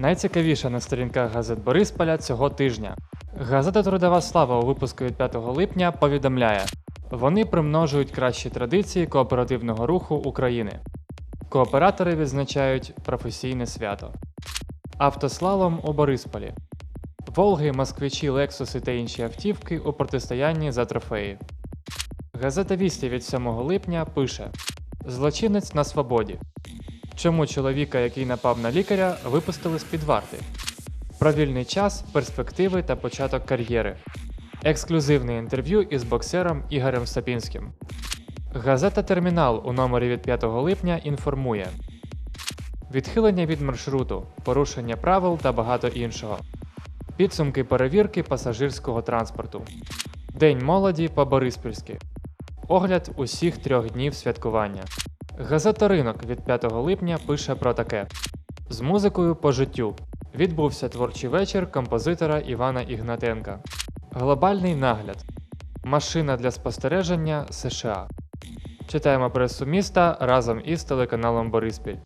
Найцікавіше на сторінках газет Борисполя цього тижня. Газета Трудова слава у випуску від 5 липня повідомляє: вони примножують кращі традиції кооперативного руху України. Кооператори відзначають професійне свято. Автослалом у Борисполі. Волги, москвичі, лексуси та інші автівки у протистоянні за трофеї. Газета Вісті від 7 липня пише: Злочинець на свободі. Чому чоловіка, який напав на лікаря, випустили з під варти? Про вільний час, перспективи та початок кар'єри. Ексклюзивне інтерв'ю із боксером Ігорем Сапінським. Газета Термінал у номері від 5 липня інформує: Відхилення від маршруту, порушення правил та багато іншого. Підсумки перевірки пасажирського транспорту. День молоді по-бориспільськи. Огляд усіх трьох днів святкування. Газета Ринок від 5 липня пише про таке: з музикою по життю відбувся творчий вечір композитора Івана Ігнатенка. Глобальний нагляд. Машина для спостереження США. Читаємо пресу міста разом із телеканалом Бориспіль.